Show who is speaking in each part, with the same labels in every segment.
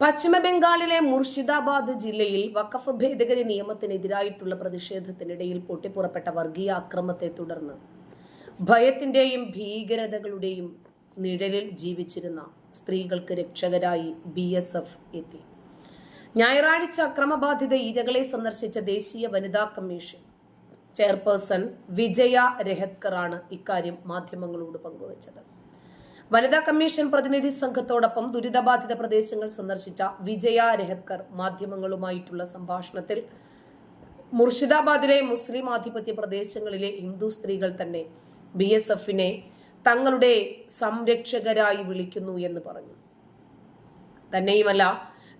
Speaker 1: പശ്ചിമ ബംഗാളിലെ മുർഷിദാബാദ് ജില്ലയിൽ വഖഫ് ഭേദഗതി നിയമത്തിനെതിരായിട്ടുള്ള പ്രതിഷേധത്തിനിടയിൽ പൊട്ടിപ്പുറപ്പെട്ട വർഗീയ അക്രമത്തെ തുടർന്ന് ഭയത്തിന്റെയും ഭീകരതകളുടെയും നിഴലിൽ ജീവിച്ചിരുന്ന സ്ത്രീകൾക്ക് രക്ഷകരായി ബി എസ് എഫ് എത്തി. ഞായറാഴ്ച അക്രമബാധിത ഇരകളെ സന്ദർശിച്ച ദേശീയ വനിതാ കമ്മീഷൻ ചെയർപേഴ്സൺ വിജയ രഹത്കറാണ് ഇക്കാര്യം മാധ്യമങ്ങളോട് പങ്കുവച്ചത്. വനിതാ കമ്മീഷൻ പ്രതിനിധി സംഘത്തോടൊപ്പം ദുരിതബാധിത പ്രദേശങ്ങൾ സന്ദർശിച്ച വിജയ രഹത്കർ മാധ്യമങ്ങളുമായിട്ടുള്ള സംഭാഷണത്തിൽ മുർഷിദാബാദിലെ മുസ്ലിം ആധിപത്യ പ്രദേശങ്ങളിലെ ഹിന്ദു സ്ത്രീകൾ തന്നെ ബി എസ് എഫിനെ തങ്ങളുടെ സംരക്ഷകരായി വിളിക്കുന്നു എന്ന് പറഞ്ഞു. തന്നെയുമല്ല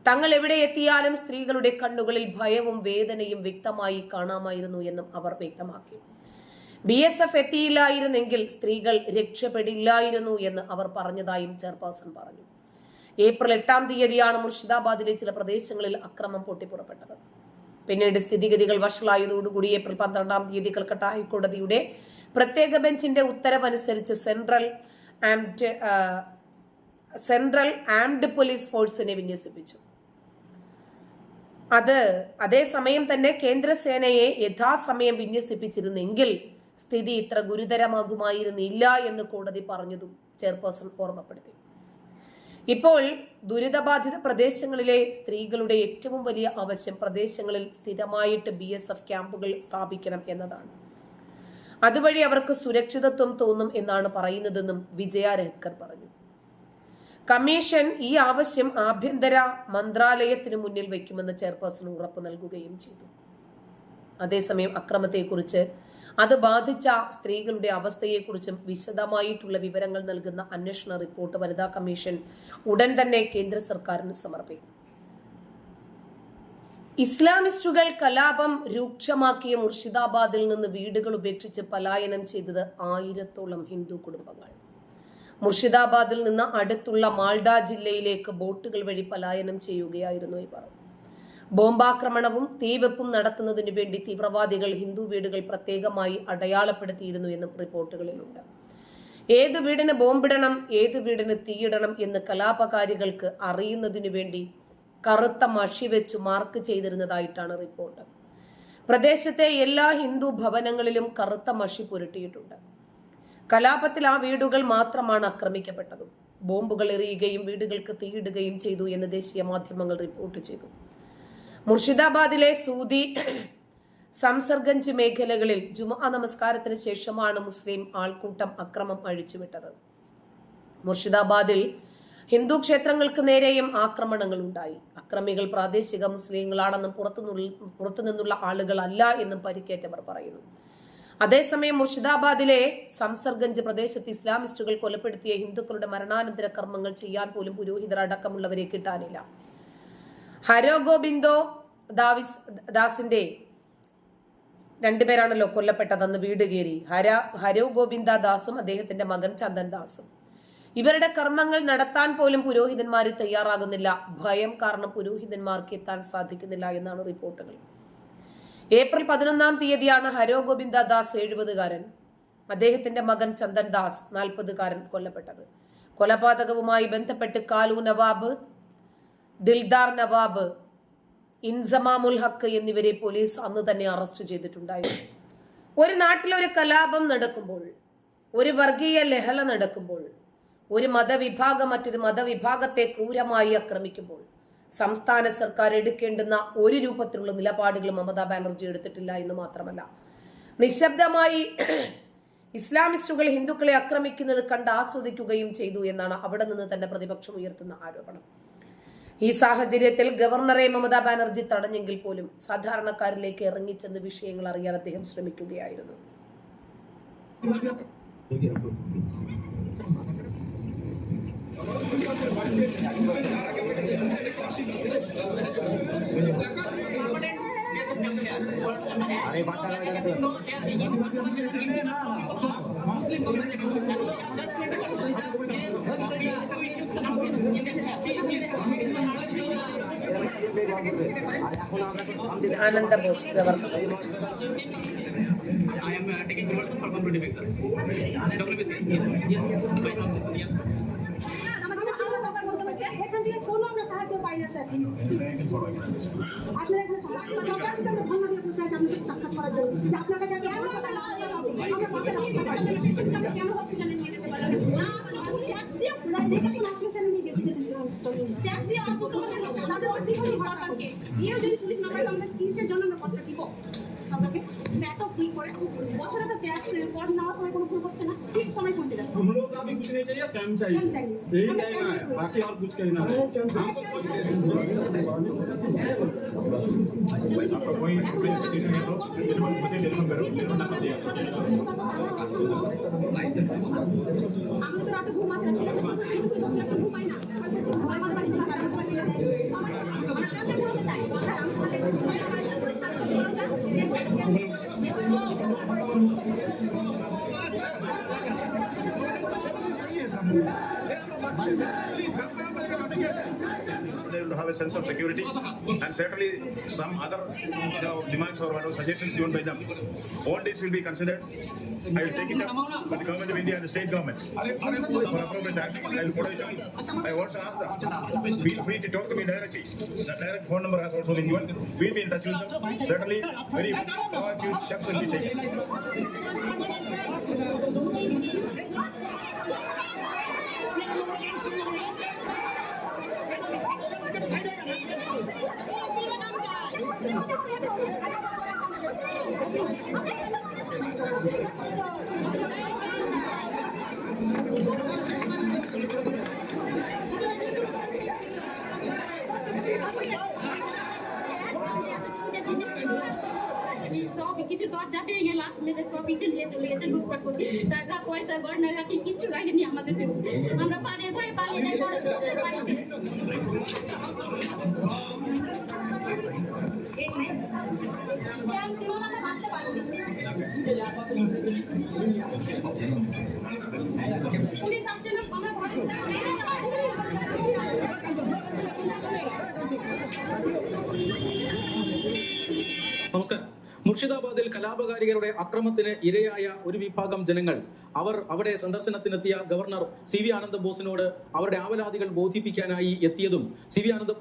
Speaker 1: തങ്ങൾ എവിടെ എത്തിയാലും സ്ത്രീകളുടെ കണ്ണുകളിൽ ഭയവും വേദനയും വ്യക്തമായി കാണാമായിരുന്നു എന്നും അവർ വ്യക്തമാക്കി. ബി എസ് എഫ് എത്തിയില്ലായിരുന്നെങ്കിൽ സ്ത്രീകൾ രക്ഷപ്പെടില്ലായിരുന്നു എന്ന് അവർ പറഞ്ഞതായും ചെയർപേഴ്സൺ പറഞ്ഞു. ഏപ്രിൽ എട്ടാം തീയതിയാണ് മുർഷിദാബാദിലെ ചില പ്രദേശങ്ങളിൽ അക്രമം പൊട്ടിപ്പുറപ്പെട്ടത്. പിന്നീട് സ്ഥിതിഗതികൾ വഷളായതോടുകൂടി ഏപ്രിൽ പന്ത്രണ്ടാം തീയതി കൽക്കട്ട ഹൈക്കോടതിയുടെ പ്രത്യേക ബെഞ്ചിന്റെ ഉത്തരവനുസരിച്ച് central armed central armed police ഫോഴ്സിനെ വിന്യസിപ്പിച്ചു. അത് അതേസമയം തന്നെ കേന്ദ്രസേനയെ യഥാസമയം വിന്യസിപ്പിച്ചിരുന്നെങ്കിൽ സ്ഥിതി ഇത്ര ഗുരുതരമാകുമായിരുന്നില്ല എന്ന് കോടതി പറഞ്ഞതും ചെയർപേഴ്സൺ ഓർമ്മപ്പെടുത്തി. ഇപ്പോൾ ദുരിതബാധിത പ്രദേശങ്ങളിലെ സ്ത്രീകളുടെ ഏറ്റവും വലിയ ആവശ്യം പ്രദേശങ്ങളിൽ സ്ഥിരമായിട്ട് ബി എസ് എഫ് ക്യാമ്പുകൾ സ്ഥാപിക്കണം എന്നതാണ്. അതുവഴി അവർക്ക് സുരക്ഷിതത്വം തോന്നും എന്നാണ് പറയുന്നതെന്നും വിജയ രഹ്കർ പറഞ്ഞു. കമ്മീഷൻ ഈ ആവശ്യം ആഭ്യന്തര മന്ത്രാലയത്തിന് മുന്നിൽ വയ്ക്കുമെന്ന് ചെയർപേഴ്സൺ ഉറപ്പ് നൽകുകയും ചെയ്തു. അതേസമയം അക്രമത്തെക്കുറിച്ച് അത് ബാധിച്ച സ്ത്രീകളുടെ അവസ്ഥയെക്കുറിച്ചും വിശദമായിട്ടുള്ള വിവരങ്ങൾ നൽകുന്ന അന്വേഷണ റിപ്പോർട്ട് വനിതാ കമ്മീഷൻ ഉടൻ തന്നെ കേന്ദ്ര സർക്കാരിന് സമർപ്പിക്കും. ഇസ്ലാമിസ്റ്റുകൾ കലാപം രൂക്ഷമാക്കിയ മുർഷിദാബാദിൽ നിന്ന് വീടുകൾ ഉപേക്ഷിച്ച് പലായനം ചെയ്തത് ആയിരത്തോളം ഹിന്ദു കുടുംബങ്ങൾ. മുർഷിദാബാദിൽ നിന്ന് അടുത്തുള്ള മാൾഡ ജില്ലയിലേക്ക് ബോട്ടുകൾ വഴി പലായനം ചെയ്യുകയായിരുന്നു ഇവർ. ബോംബാക്രമണവും തീവെപ്പും നടത്തുന്നതിനു വേണ്ടി തീവ്രവാദികൾ ഹിന്ദു വീടുകൾ പ്രത്യേകമായി അടയാളപ്പെടുത്തിയിരുന്നു എന്നും റിപ്പോർട്ടുകളിലുണ്ട്. ഏത് വീടിന് ബോംബിടണം ഏത് വീടിന് തീയിടണം എന്ന് കലാപകാരികൾക്ക് അറിയുന്നതിനു വേണ്ടി കറുത്ത മഷി വെച്ച് മാർക്ക് ചെയ്തിരുന്നതായിട്ടാണ് റിപ്പോർട്ട്. പ്രദേശത്തെ എല്ലാ ഹിന്ദു ഭവനങ്ങളിലും കറുത്ത മഷി പുരട്ടിയിട്ടുണ്ട്. കലാപത്തിൽ ആ വീടുകൾ മാത്രമാണ് ആക്രമിക്കപ്പെട്ടതും. ബോംബുകൾ എറിയുകയും വീടുകൾക്ക് തീയിടുകയും ചെയ്തു എന്ന് ദേശീയ മാധ്യമങ്ങൾ റിപ്പോർട്ട് ചെയ്തു. മുർഷിദാബാദിലെ സൂതി സംസർഗഞ്ച് മേഖലകളിൽ ജുമാ നമസ്കാരത്തിന് ശേഷമാണ് മുസ്ലിം ആൾക്കൂട്ടം അക്രമം അഴിച്ചുവിട്ടത്. മുർഷിദാബാദിൽ ഹിന്ദു ക്ഷേത്രങ്ങൾക്ക് നേരെയും ആക്രമണങ്ങൾ ഉണ്ടായി. അക്രമികൾ പ്രാദേശിക മുസ്ലിങ്ങളാണെന്നും പുറത്തുനിന്നുള്ള പുറത്തുനിന്നുള്ള ആളുകളല്ല എന്നും പരിക്കേറ്റവർ പറയുന്നു. അതേസമയം മുർഷിദാബാദിലെ സംസർഗഞ്ച് പ്രദേശത്ത് ഇസ്ലാമിസ്റ്റുകൾ കൊലപ്പെടുത്തിയ ഹിന്ദുക്കളുടെ മരണാനന്തര കർമ്മങ്ങൾ ചെയ്യാൻ പോലും പുരോഹിതർ അടക്കമുള്ളവരെ കിട്ടാനില്ല. ഹരോ ഗോബിന്ദോ ദാവിസ് ദാസിന്റെ രണ്ടുപേരാണല്ലോ കൊല്ലപ്പെട്ടതെന്ന് വീട് കയറി. ഹര ഹരോ ഗോവിന്ദ ദാസും അദ്ദേഹത്തിന്റെ മകൻ ചന്ദൻ ദാസും. ഇവരുടെ കർമ്മങ്ങൾ നടത്താൻ പോലും പുരോഹിതന്മാർ തയ്യാറാകുന്നില്ല. ഭയം കാരണം പുരോഹിതന്മാർക്ക് എത്താൻ സാധിക്കുന്നില്ല എന്നാണ് റിപ്പോർട്ടുകൾ. ഏപ്രിൽ പതിനൊന്നാം തീയതിയാണ് ഹരോ ഗോവിന്ദ ദാസ് എഴുപതുകാരൻ. അദ്ദേഹത്തിന്റെ മകൻ ചന്ദൻ ദാസ് നാൽപ്പതുകാരൻ കൊല്ലപ്പെട്ടത്. കൊലപാതകവുമായി ബന്ധപ്പെട്ട് കാലു നവാബ് ദിൽദാർ നവാബ് ഇൻസമാമുൽ ഹക്ക് എന്നിവരെ പോലീസ് അന്ന് തന്നെ അറസ്റ്റ് ചെയ്തിട്ടുണ്ടായിരുന്നു ഒരു നാട്ടിലൊരു കലാപം നടക്കുമ്പോൾ ഒരു വർഗീയ ലഹള നടക്കുമ്പോൾ ഒരു മതവിഭാഗം മറ്റൊരു മതവിഭാഗത്തെ ക്രൂരമായി ആക്രമിക്കുമ്പോൾ സംസ്ഥാന സർക്കാർ എടുക്കേണ്ടുന്ന ഒരു രൂപത്തിലുള്ള നിലപാടുകൾ മമതാ ബാനർജി എടുത്തിട്ടില്ല എന്ന് മാത്രമല്ല. നിശബ്ദമായി ഇസ്ലാമിസ്റ്റുകൾ ഹിന്ദുക്കളെ ആക്രമിക്കുന്നത് കണ്ട് ആസ്വദിക്കുകയും ചെയ്തു എന്നാണ് അവിടെ നിന്ന് തന്നെ പ്രതിപക്ഷം ഉയർത്തുന്ന ആരോപണം. ഈ സാഹചര്യത്തിൽ ഗവർണറെ മമതാ ബാനർജി തടഞ്ഞെങ്കിൽ പോലും സാധാരണക്കാരിലേക്ക് ഇറങ്ങിച്ചെന്ന് വിഷയങ്ങൾ അറിയാൻ അദ്ദേഹം ശ്രമിക്കുകയായിരുന്നു
Speaker 2: Thank you.
Speaker 1: अरे Anand Bose
Speaker 3: I am uh, taking the from computer vector. WBC.
Speaker 4: আপনারা ট্যাক্স দিয়ে অল্প তোমাদের আমাদের অর্থ সরকারকে নিয়ে যদি পুলিশ না আমরা কিসের জন্য আমরা পয়সা দিব আপনাকে এত ভুল করে বছরে তো ট্যাক্স পর নেওয়ার সময় কোনো ভুল করছে না ঠিক সময় পৌঁছে যাচ্ছে
Speaker 5: हम लोग का भी कुछ नहीं चाहिए टाइम चाहिए
Speaker 4: टाइम चाहिए।
Speaker 5: यही
Speaker 4: हमें
Speaker 5: कहना है
Speaker 4: टाइम चाहिए।
Speaker 5: बाकी और कुछ कहना है
Speaker 2: आपका कोई पिटिशन है तो टेलीफोन मुझे टेलीफोन करो टेलीफोन नंबर दिया
Speaker 4: আমাদের তো রাতে ঘুম আসে না ছেলে
Speaker 2: have a sense of security and certainly some other you know, demands or whatever suggestions given by them. All this will be considered. I will take it up with the government of India and the state government for appropriate. I will follow it up. I also ask them, feel free to talk to me directly. The direct phone number has also been given. We'll be in touch with them. Certainly, very proactive steps will be taken.
Speaker 4: কিছু দরজা পেয়ে গেলাম মেয়েদের সব কিছু নিয়ে চলে গেছে লুটপাট করে টাকা পয়সা গয়না লাঠি কিছু রাখেনি আমাদের জন্য আমরা পানির ভয়ে পালিয়ে যাই বড় ছেলেদের বাড়িতে
Speaker 6: നമസ്കാരം. മുർഷിദാബാദിൽ കലാപകാരികളുടെ അക്രമത്തിന് ഇരയായ ഒരു വിഭാഗം ജനങ്ങൾ അവർ അവിടെ സന്ദർശനത്തിനെത്തിയ ഗവർണർ സി വി ആനന്ദബോസിനോട് അവരുടെ ആവലാതികൾ ബോധിപ്പിക്കാനായി എത്തിയതും സി വി ആനന്ദ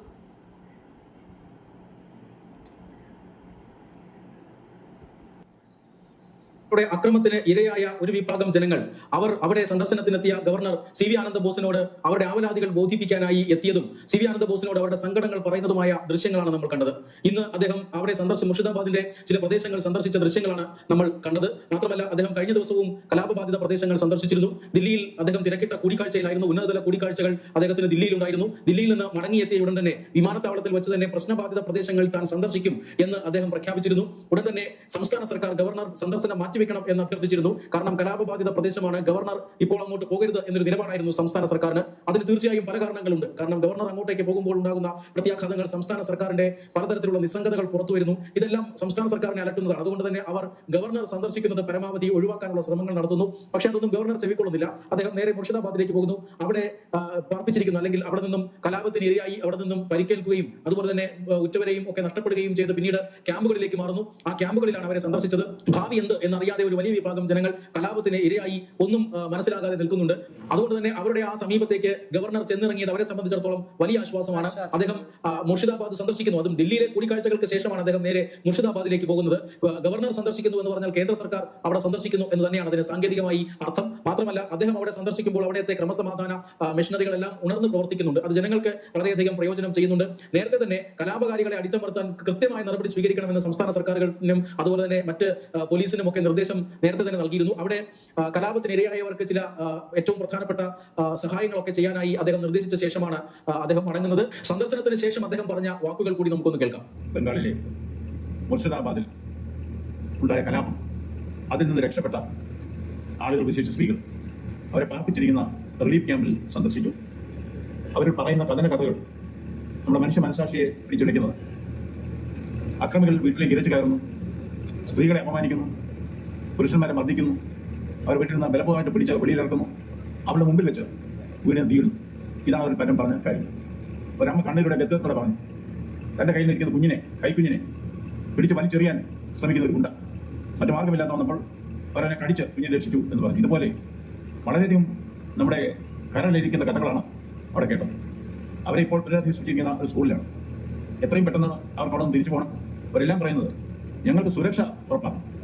Speaker 6: യുടെ അക്രമത്തിന് ഇരയായ ഒരു വിഭാഗം ജനങ്ങൾ അവർ അവിടെ സന്ദർശനത്തിനെത്തിയ ഗവർണർ സി വി ആനന്ദ ബോസിനോട് അവരുടെ ആവലാതികൾ ബോധിപ്പിക്കാനായി എത്തിയതും സി വി ആനന്ദ ബോസിനോട് അവരുടെ സങ്കടങ്ങൾ പറയുന്നതുമായ ദൃശ്യങ്ങളാണ് നമ്മൾ കണ്ടത്. ഇന്ന് അദ്ദേഹം അവിടെ സന്ദർശിച്ച മുർഷിദാബാദിലെ ചില പ്രദേശങ്ങൾ സന്ദർശിച്ച ദൃശ്യങ്ങളാണ് നമ്മൾ കണ്ടത്. മാത്രമല്ല അദ്ദേഹം കഴിഞ്ഞ ദിവസവും കലാപബാധിത പ്രദേശങ്ങൾ സന്ദർശിച്ചിരുന്നു. ദില്ലിയിൽ അദ്ദേഹം തിരക്കിട്ട കൂടിക്കാഴ്ചയിലായിരുന്നു. ഉന്നതതല കൂടിക്കാഴ്ചകൾ അദ്ദേഹത്തിന് ദില്ലിയിൽ ഉണ്ടായിരുന്നു ദില്ലിയിൽ നിന്ന് മടങ്ങിയെത്തിയ ഉടൻ തന്നെ വിമാനത്താവളത്തിൽ വെച്ച് തന്നെ പ്രശ്നബാധിത പ്രദേശങ്ങൾ താൻ സന്ദർശിക്കും എന്ന് അദ്ദേഹം പ്രഖ്യാപിച്ചിരുന്നു. ഉടൻ തന്നെ സംസ്ഥാന സർക്കാർ ഗവർണർ സന്ദർശനം മാറ്റിവെക്കണം എന്ന് അഭ്യർത്ഥിച്ചിരുന്നു. കാരണം കലാപബാധിത പ്രദേശമാണ് ഗവർണർ ഇപ്പോൾ അങ്ങോട്ട് പോകരുത് എന്നൊരു നിലപാടായിരുന്നു സംസ്ഥാന സർക്കാരിന്. അതിന് തീർച്ചയായും പല കാരണങ്ങളുണ്ട്. കാരണം ഗവർണർ അങ്ങോട്ടേക്ക് പോകുമ്പോൾ ഉണ്ടാകുന്ന പ്രത്യാഘാതങ്ങൾ സംസ്ഥാന സർക്കാരിന്റെ പലതരത്തിലുള്ള നിസ്സംഗതകൾ പുറത്തുവരുന്നു ഇതെല്ലാം സംസ്ഥാന സർക്കാരിനെ അലട്ടുന്നതാണ്. അതുകൊണ്ട് തന്നെ അവർ ഗവർണർ സന്ദർശിക്കുന്നത് പരമാവധി ഒഴിവാക്കാനുള്ള ശ്രമങ്ങൾ നടത്തുന്നു. പക്ഷേ അതൊന്നും ഗവർണർ ചെവിക്കൊള്ളുന്നില്ല. അദ്ദേഹം നേരെ മുർഷിദാബാദിലേക്ക് പോകുന്നു. അവിടെ പാർപ്പിച്ചിരിക്കുന്നു. അല്ലെങ്കിൽ അവിടെ നിന്നും കലാപത്തിന് ഇരയായി അവിടെ നിന്നും പരിക്കേൽക്കുകയും അതുപോലെ തന്നെ ഉച്ചവരെയും ഒക്കെ നഷ്ടപ്പെടുകയും ചെയ്ത് പിന്നീട് ക്യാമ്പുകളിലേക്ക് മാറുന്നു. ആ ക്യാമ്പുകളിലാണ് അവരെ സന്ദർശിച്ചത്. ഭാവി എന്ത് എന്നറിയാതെ ഒരു വലിയ വിഭാഗം ജനങ്ങൾ കലാപത്തിന് ഇരയായി ഒന്നും മനസ്സിലാകാതെ നിൽക്കുന്നുണ്ട്. അതുകൊണ്ട് തന്നെ അവരുടെ ആ സമീപത്തേക്ക് ഗവർണർ ചെന്നിറങ്ങിയത് അവരെ സംബന്ധിച്ചിടത്തോളം വലിയ ആശ്വാസമാണ്. അദ്ദേഹം മുർഷിദാബാദ് സന്ദർശിക്കുന്നു. അതും ഡൽഹിയിലെ കൂടിക്കാഴ്ചകൾക്ക് ശേഷമാണ് അദ്ദേഹം നേരെ മുർഷിദാബാദിലേക്ക് പോകുന്നത്. ഗവർണർ സന്ദർശിക്കുന്നു എന്ന് പറഞ്ഞാൽ കേന്ദ്ര സർക്കാർ അവിടെ സന്ദർശിക്കുന്നു എന്ന് തന്നെയാണ് അതിന് സാങ്കേതികമായി അർത്ഥം. മാത്രമല്ല അദ്ദേഹം അവിടെ സന്ദർശിക്കുമ്പോൾ അവിടുത്തെ ക്രമസമാധാന മിഷനറികളെല്ലാം മെഷീനറികളെല്ലാം ഉണർന്ന് പ്രവർത്തിക്കുന്നുണ്ട്. അത് ജനങ്ങൾക്ക് വളരെയധികം പ്രയോജനം ചെയ്യുന്നുണ്ട്. നേരത്തെ തന്നെ കലാപകാരികളെ അടിച്ചമർത്താൻ കൃത്യമായ നടപടി സ്വീകരിക്കണമെന്ന് സംസ്ഥാന സർക്കാരുകളിലും അതുപോലെ തന്നെ മറ്റ് പോലീസിനും ഒക്കെ നിർദ്ദേശം നേരത്തെ തന്നെ നൽകിയിരുന്നു. അവിടെ കലാപത്തിനിരയായവർക്ക് ചില ഏറ്റവും പ്രധാനപ്പെട്ട സഹായങ്ങളൊക്കെ ചെയ്യാനായി അദ്ദേഹം നിർദ്ദേശിച്ച ശേഷമാണ് അദ്ദേഹം മടങ്ങുന്നത്. സന്ദർശനത്തിന് ശേഷം അദ്ദേഹം പറഞ്ഞ വാക്കുകൾ കൂടി നമുക്കൊന്ന് കേൾക്കാം.
Speaker 2: ബംഗാളിലെ മുർഷിദാബാദിൽ ഉണ്ടായ കലാപം. അതിൽ നിന്ന് രക്ഷപ്പെട്ട ആളുകൾ വിശേഷ സ്ത്രീകൾ. അവരെ പാർപ്പിച്ചിരിക്കുന്ന റിലീഫ് ക്യാമ്പിൽ സന്ദർശിച്ചു. അവർ പറയുന്ന കഥന കഥകൾ നമ്മുടെ മനുഷ്യ മനസാക്ഷിയെ പിടിച്ചെടുക്കുന്നത് അക്രമികൾ വീട്ടിലേക്ക് ഇരച്ചു കയറുന്നു. സ്ത്രീകളെ അപമാനിക്കുന്നു. പുരുഷന്മാരെ മർദ്ദിക്കുന്നു. അവർ വീട്ടിൽ നിന്ന് ബലപമായിട്ട് പിടിച്ച് വെളിയിലിറക്കുന്നു. അവളുടെ മുമ്പിൽ വെച്ച് വീടിനെ തീരുന്നു ഇതാണ് അവർ പരം പറഞ്ഞ കാര്യം. ഒരമ്മ കണ്ണൂരുടെ വ്യത്യസ്തത പറഞ്ഞു. തന്റെ കയ്യിൽ നിൽക്കുന്ന കുഞ്ഞിനെ കൈക്കുഞ്ഞിനെ പിടിച്ച് വലിച്ചെറിയാൻ ശ്രമിക്കുന്ന ഒരു ഗുണ്ട. മറ്റു മാർഗമില്ലാത്ത വന്നപ്പോൾ അവരവനെ കടിച്ച് കുഞ്ഞിനെ രക്ഷിച്ചു എന്ന് പറഞ്ഞു. ഇതുപോലെ വളരെയധികം നമ്മുടെ കരളിരിക്കുന്ന കഥകളാണ് അവിടെ കേട്ടത്. അവരെ ഇപ്പോൾ പുനരധിവസിപ്പിച്ചിരിക്കുന്ന ഒരു സ്കൂളിലാണ്. എത്രയും പെട്ടെന്ന് അവർക്ക് അവിടെ നിന്ന് തിരിച്ചു പോകണം. അവരെല്ലാം പറയുന്നത് ഞങ്ങൾക്ക് സുരക്ഷ ഉറപ്പാക്കണം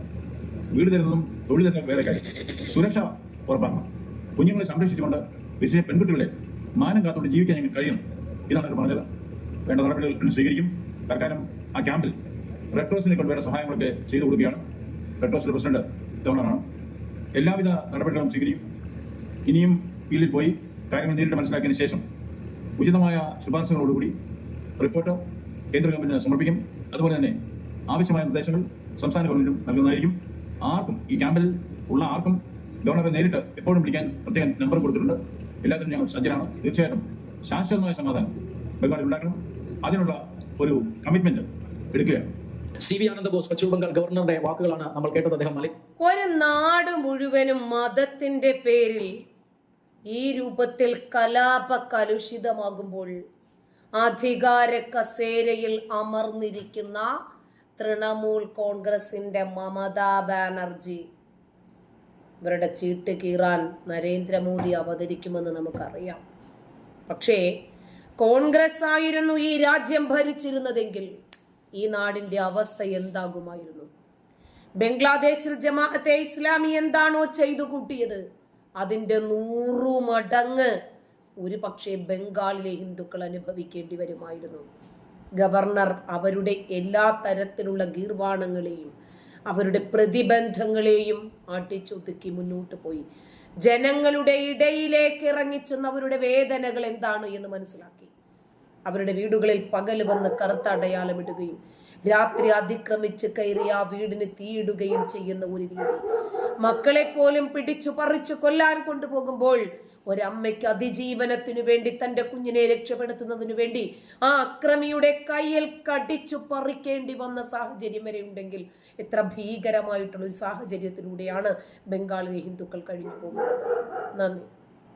Speaker 2: വീട് തരുന്നതും തൊഴിൽ തരുന്നതും വേറെ കാര്യം. സുരക്ഷ ഉറപ്പാക്കണം. കുഞ്ഞുങ്ങളെ സംരക്ഷിച്ചുകൊണ്ട് വിശേഷ പെൺകുട്ടികളെ മാനം കാത്തുകൊണ്ട് ജീവിക്കാൻ ഞങ്ങൾക്ക് കഴിയണം. ഇതാണ് അവർ പറഞ്ഞത്. വേണ്ട നടപടികൾ സ്വീകരിക്കും. സർക്കാരും ആ ക്യാമ്പിൽ റെഡ് ക്രോസിനെ കൊണ്ട് വേണ്ട സഹായങ്ങളൊക്കെ ചെയ്തു കൊടുക്കുകയാണ്. റെഡ് ക്രോസിന്റെ പ്രസിഡന്റ് ഗവർണറാണ്. എല്ലാവിധ നടപടികളും സ്വീകരിക്കും. ഇനിയും ഫീൽഡിൽ പോയി കാര്യങ്ങൾ നേരിട്ട് മനസ്സിലാക്കിയതിനു ശേഷം ഉചിതമായ ശുപാർശകളോടുകൂടി റിപ്പോർട്ട് കേന്ദ്ര ഗവൺമെന്റിന് സമർപ്പിക്കും. അതുപോലെ തന്നെ ആവശ്യമായ നിർദ്ദേശങ്ങൾ സംസ്ഥാന ഗവൺമെന്റും നൽകുന്നതായിരിക്കും. ആർക്കും ഈ ക്യാമ്പിൽ ഉള്ള ആർക്കും ഗവർണറെ നേരിട്ട് എപ്പോഴും വിളിക്കാൻ പ്രത്യേക നമ്പർ കൊടുത്തിട്ടുണ്ട്. എല്ലാത്തിനും ഞങ്ങൾ സജ്ജരാണ്. തീർച്ചയായിട്ടും ശാശ്വതമായ സമാധാനം ബംഗാളിൽ ഉണ്ടാക്കണം. അതിനുള്ള ഒരു കമ്മിറ്റ്മെന്റ് എടുക്കുകയാണ്.
Speaker 6: സി വി ആനന്ദബോസ് പശ്ചിമ ബംഗാൾ ഗവർണറുടെ വാക്കുകളാണ് നമ്മൾ കേട്ടത്. അദ്ദേഹം മലി
Speaker 1: ഒരു നാട് മുഴുവനും മതത്തിന്റെ പേരിൽ ഈ രൂപത്തിൽ കലാപ കലുഷിതമാകുമ്പോൾ അധികാര കസേരയിൽ അമർന്നിരിക്കുന്ന തൃണമൂൽ കോൺഗ്രസിന്റെ മമതാ ബാനർജി. ഇവരുടെ ചീട്ട് കീറാൻ നരേന്ദ്രമോദി അവതരിക്കുമെന്ന് നമുക്കറിയാം. പക്ഷേ കോൺഗ്രസ് ആയിരുന്നു ഈ രാജ്യം ഭരിച്ചിരുന്നതെങ്കിൽ ഈ നാടിന്റെ അവസ്ഥ എന്താകുമായിരുന്നു? ബംഗ്ലാദേശിൽ ജമാഅത്തെ ഇസ്ലാമി എന്താണോ ചെയ്തു കൂട്ടിയത്? അതിന്റെ നൂറു മടങ്ങ് ഒരു പക്ഷേ ബംഗാളിലെ ഹിന്ദുക്കൾ അനുഭവിക്കേണ്ടി വരുമായിരുന്നു. ഗവർണർ അവരുടെ എല്ലാ തരത്തിലുള്ള ഗീർവാണങ്ങളെയും അവരുടെ പ്രതിബന്ധങ്ങളെയും ആട്ടിച്ചൊതുക്കി മുന്നോട്ട് പോയി. ജനങ്ങളുടെ ഇടയിലേക്ക് ഇറങ്ങിച്ചെന്ന് അവരുടെ വേദനകൾ എന്താണ് എന്ന് മനസ്സിലാക്കി. അവരുടെ വീടുകളിൽ പകൽ വന്ന് കറുത്ത അടയാളമിടുകയും രാത്രി അതിക്രമിച്ച് കയറി ആ വീടിന് തീയിടുകയും ചെയ്യുന്ന ഒരു രീതി. മക്കളെ പോലും പിടിച്ചു പറിച്ചു കൊല്ലാൻ കൊണ്ടുപോകുമ്പോൾ ഒരമ്മയ്ക്ക് അതിജീവനത്തിനു വേണ്ടി തന്റെ കുഞ്ഞിനെ രക്ഷപ്പെടുത്തുന്നതിനു വേണ്ടി ആ അക്രമിയുടെ കയ്യിൽ കടിച്ചു പറിക്കേണ്ടി വന്ന സാഹചര്യം വരെ ഉണ്ടെങ്കിൽ എത്ര ഭീകരമായിട്ടുള്ള ഒരു സാഹചര്യത്തിലൂടെയാണ് ബംഗാളിലെ ഹിന്ദുക്കൾ കഴിഞ്ഞു പോകുന്നത്. നന്ദി.